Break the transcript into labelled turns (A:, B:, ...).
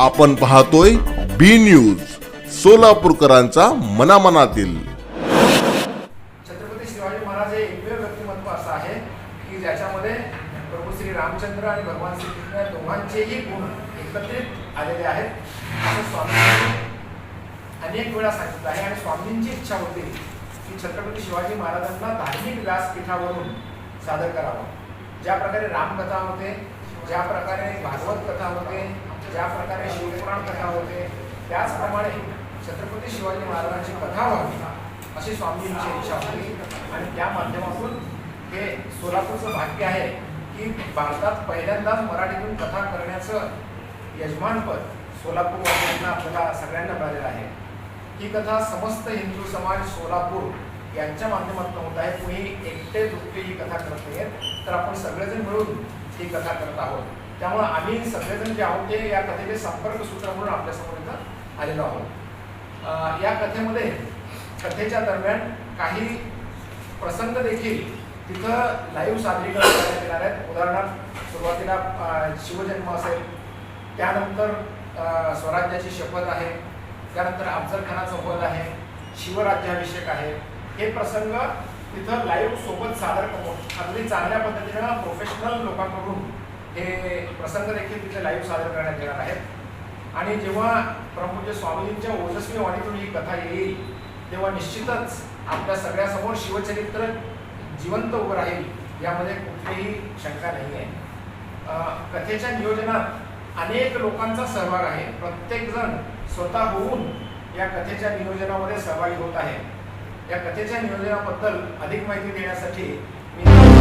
A: आपण पाहतोय B news सोलापूरकरांचा मनामनातील.
B: छत्रपती शिवाजी महाराज हे एकमेव व्यक्तिमत्व असं आहे की ज्याच्यामध्ये प्रभू श्री रामचंद्र आणि भगवान श्रीकृष्ण या दोघांचेही गुण एकत्रित आलेले आहेत. असं स्वामींनी अनेक वेळा सांगितलं आहे आणि स्वामींची इच्छा होती की छत्रपती शिवाजी महाराजांना धार्मिक व्यासपीठावरून सादर करावं. ज्या प्रकारे रामकथा होते ज्या प्रकारे भागवत कथा होते ज्या प्रकारे शिवपुराण कथा होते त्याचप्रमाणे छत्रपती शिवाजी महाराजांची कथा व्हावी अशी स्वामींची इच्छा होती. आणि त्या माध्यमातून हे सोलापूरचं भाग्य आहे की भारतात पहिल्यांदाच मराठीतून कथा करण्याचं यजमानपद सोलापूरवासियांना आपल्याला सगळ्यांना मिळालेलं आहे. ही कथा समस्त हिंदू समाज सोलापूर यांच्या माध्यमातून होत आहे. कुणी एकटे दुखटे ही कथा करत नाहीत तर आपण सगळेजण मिळून ही कथा करत आहोत. त्यामुळं आम्ही सगळेजण जे आहोत ते या कथेचे संपर्क सूत्र म्हणून आपल्यासमोर इथं आलेलो आहोत. या कथेमध्ये कथेच्या दरम्यान काही प्रसंग देखील तिथं लाईव्ह सादरीकरण करण्यात येणार आहेत. उदाहरणार्थ सुरुवातीला शिवजन्म असेल त्यानंतर स्वराज्याची शपथ आहे त्यानंतर अफजल खानाचं वध आहे शिवराज्याभिषेक आहे. हे प्रसंग तिथं लाईव्ह सोबत सादर करून अगदी चांगल्या पद्धतीनं प्रोफेशनल लोकांकडून हे प्रसंग देखील तिथे लाईव्ह सादर करण्यात येणार आहेत. आणि जेव्हा प्रभूंच्या स्वामीजींच्या ओजस्वी वाणीतून ही कथा येईल तेव्हा निश्चितच आपल्या सगळ्यासमोर शिवचरित्र जिवंत उभं राहील यामध्ये कुठलीही शंका नाही आहे. कथेच्या नियोजनात अनेक लोकांचा सहभाग आहे. प्रत्येकजण स्वतः होऊन या कथेच्या नियोजनामध्ये सहभागी होत आहे. या कथेच्या नियोजनाबद्दल अधिक माहिती देण्यासाठी मी